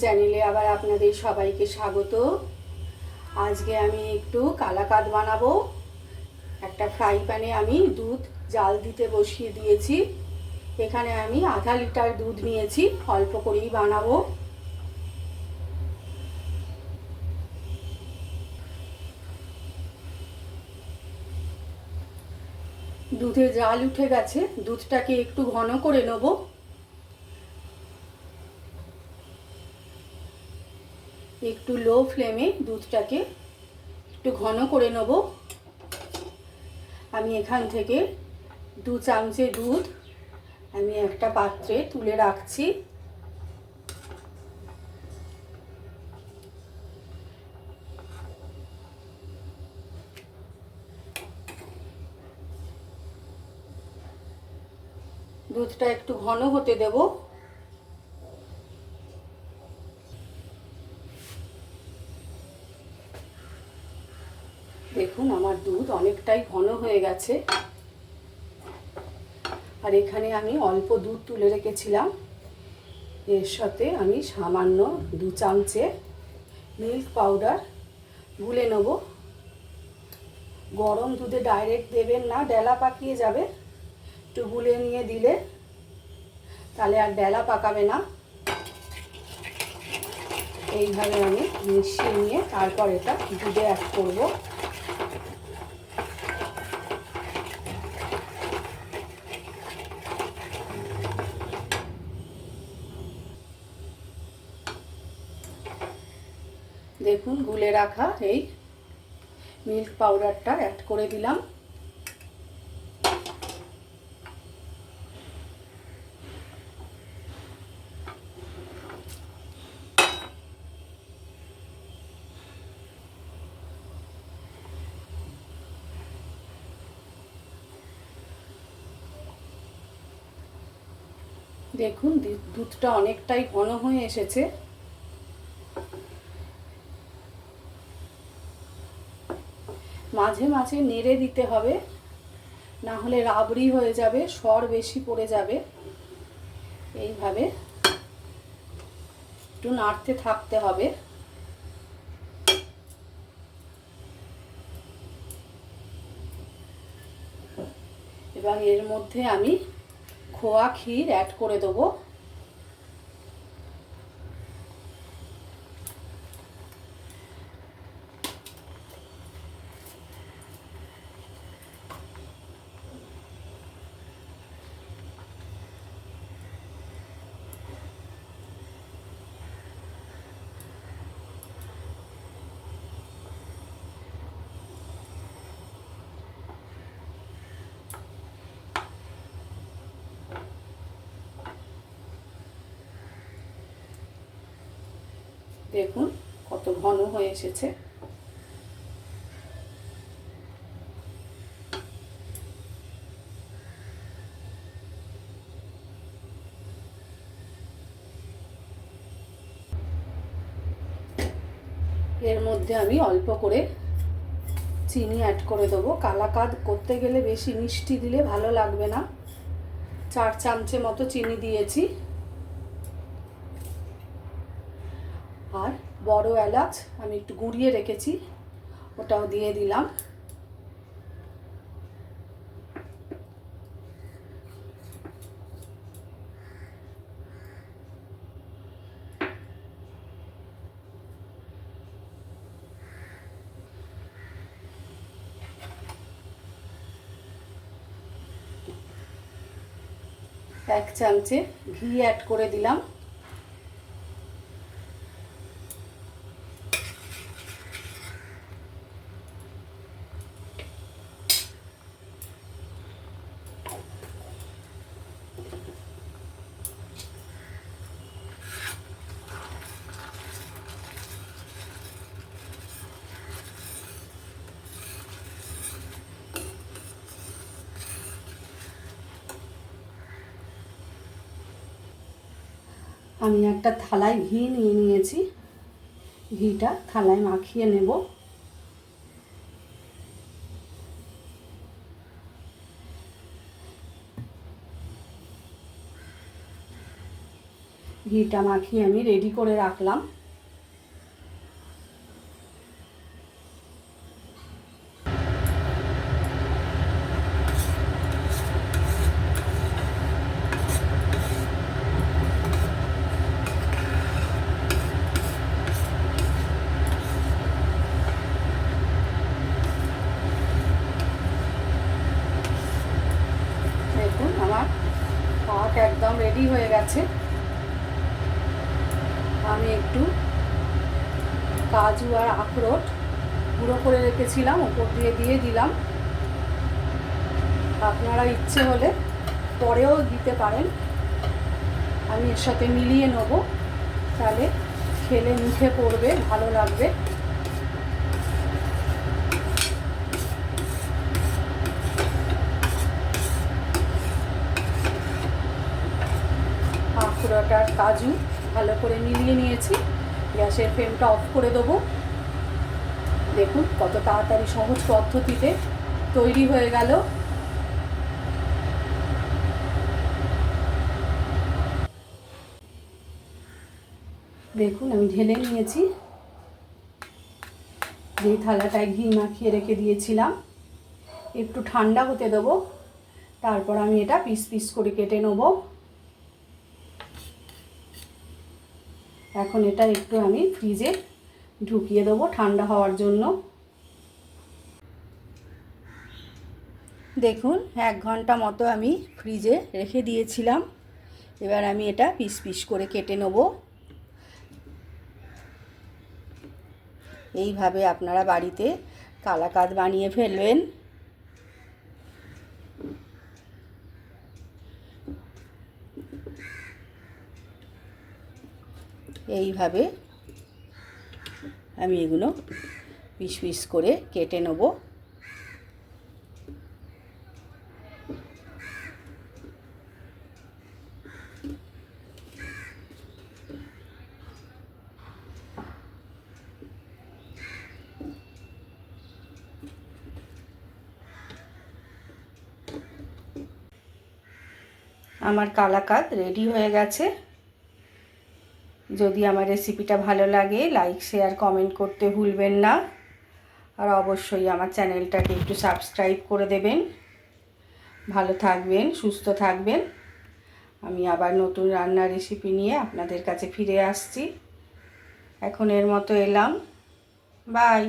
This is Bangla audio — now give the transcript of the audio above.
চ্যানেলে আবার আপনাদের সবাইকে স্বাগত। আজকে আমি একটু কালাকাদ বানাবো। একটা ফ্রাই প্যানে আমি দুধ জাল দিতে বসিয়ে দিয়েছি। এখানে আমি আধা লিটার দুধ নিয়েছি, অল্প করেই বানাবো। দুধে জাল উঠে গেছে, দুধটাকে একটু ঘন করে নেব। একটু লো ফ্লেমে দুধটাকে একটু ঘন করে নেব। আমি এখান থেকে দু চামচে দুধ আমি একটা পাত্রে তুলে রাখছি। দুধটা একটু ঘন হতে দেবো দেখুন আমার দুধ অনেকটাই ঘন হয়ে গেছে। আর এখানে আমি অল্প দুধ তুলে রেখেছিলাম। এর সাথে আমি সামান্য দু চামচে মিল্ক পাউডার গুলে নেব। গরম দুধে ডাইরেক্ট দেবেন না, ডেলা পাকিয়ে যাবে। একটু গুলে নিয়ে দিলে তাহলে আর ডেলা পাকাবে না। এইভাবে আমি মিশিয়ে নিয়ে তারপর এটা দুধে অ্যাড করব। দেখুন, গুলে রাখা এই মিল্ক পাউডারটা অ্যাড করে দিলাম। দেখুন, দুধটা অনেকটাই ঘন হয়ে এসেছে। মাঝে মাঝে নেড়ে দিতে হবে। না হলে রাবড়ি হয়ে যাবে সর বেশি পড়ে যাবে। এইভাবে একটু নাড়তে থাকতে হবে। এবার এর মধ্যে আমি খোয়া ক্ষীর অ্যাড করে দেবো। দেখুন কত ঘন হয়ে এসেছে। এর মধ্যে আমি অল্প করে চিনি অ্যাড করে দেবো। কালাকাদ করতে গেলে বেশি মিষ্টি দিলে ভালো লাগবে না। চার চামচে মতো চিনি দিয়েছি। আর বড় এলাচ আমি একটু গুঁড়িয়ে রেখেছি, ওটাও দিয়ে দিলাম। এক চামচে ঘি অ্যাড করে দিলাম। আমি একটা থালায় ঘি নিয়ে নিয়েছি। ঘিটা থালায় মাখিয়ে নেব। ঘিটা মাখিয়ে আমি রেডি করে রাখলাম দেখুন আমার পাক একদম রেডি হয়ে গেছে। আমি একটু কাজু আর আখরোট গুঁড়ো করে রেখেছিলাম, ওপর দিয়ে দিয়ে দিলাম। আপনারা ইচ্ছে হলে পরেও দিতে পারেন। আমি এর সাথে মিলিয়ে নেব। তাহলে খেলে মুখে পড়বে, ভালো লাগবে আখরোট আর কাজু ভালো করে মিলিয়ে নিয়েছি। গ্যাসের ফ্লেমটা অফ করে দেবো। দেখুন কত তাড়াতাড়ি সহজ পদ্ধতিতে তৈরি হয়ে গেল। দেখুন আমি ঢেলে নিয়েছি। যেই থালাটায় ঘি মাখিয়ে রেখে দিয়েছিলাম, একটু ঠান্ডা হতে দেবো। তারপর আমি এটা পিস পিস করে কেটে নেব। এখন এটা একটু আমি ফ্রিজে ঢুকিয়ে দেবো ঠান্ডা হওয়ার জন্য। দেখুন, এক ঘণ্টা মতো আমি ফ্রিজে রেখে দিয়েছিলাম। এবার আমি এটা পিস পিস করে কেটে নেব। এইভাবে আপনারা বাড়িতে কালাকাদ বানিয়ে ফেলবেন। এইভাবে আমি এগুলো পিস পিস করে কেটে নেব। আমার কালাকাত রেডি হয়ে গেছে। যদি আমার রেসিপিটা ভালো লাগে লাইক শেয়ার কমেন্ট করতে ভুলবেন না। আর অবশ্যই আমার চ্যানেলটাকে একটু সাবস্ক্রাইব করে দেবেন। ভালো থাকবেন, সুস্থ থাকবেন। আমি আবার নতুন রান্নার রেসিপি নিয়ে আপনাদের কাছে ফিরে আসছি। এখন এর মতো এলাম। বাই